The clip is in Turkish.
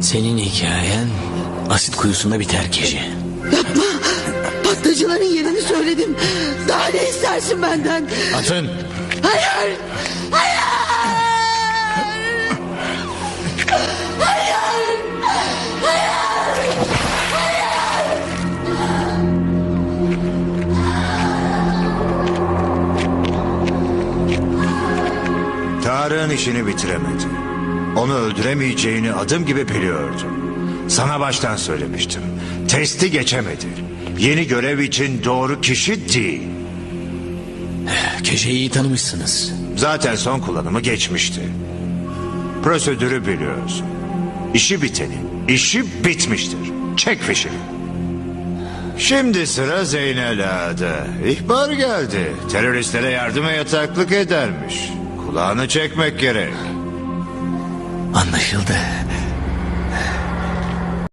Senin hikayen asit kuyusunda biter Keşi. Yapma. Patlıcıların yerini söyledim. Daha ne istersin benden? Atın. Hayır. Hayır. Tarık'ın işini bitiremedi. Onu öldüremeyeceğini adım gibi biliyordum. Sana baştan söylemiştim. Testi geçemedi. Yeni görev için doğru kişi değil. Keşi'yi iyi tanımışsınız. Zaten son kullanımı geçmişti. Prosedürü biliyorsun. İşi bitenin, işi bitmiştir. Çek fişini. Şimdi sıra Zeynel Ağa'da. İhbar geldi. Teröristlere yardıma yataklık edermiş. Kulağını çekmek gerek. Anlaşıldı.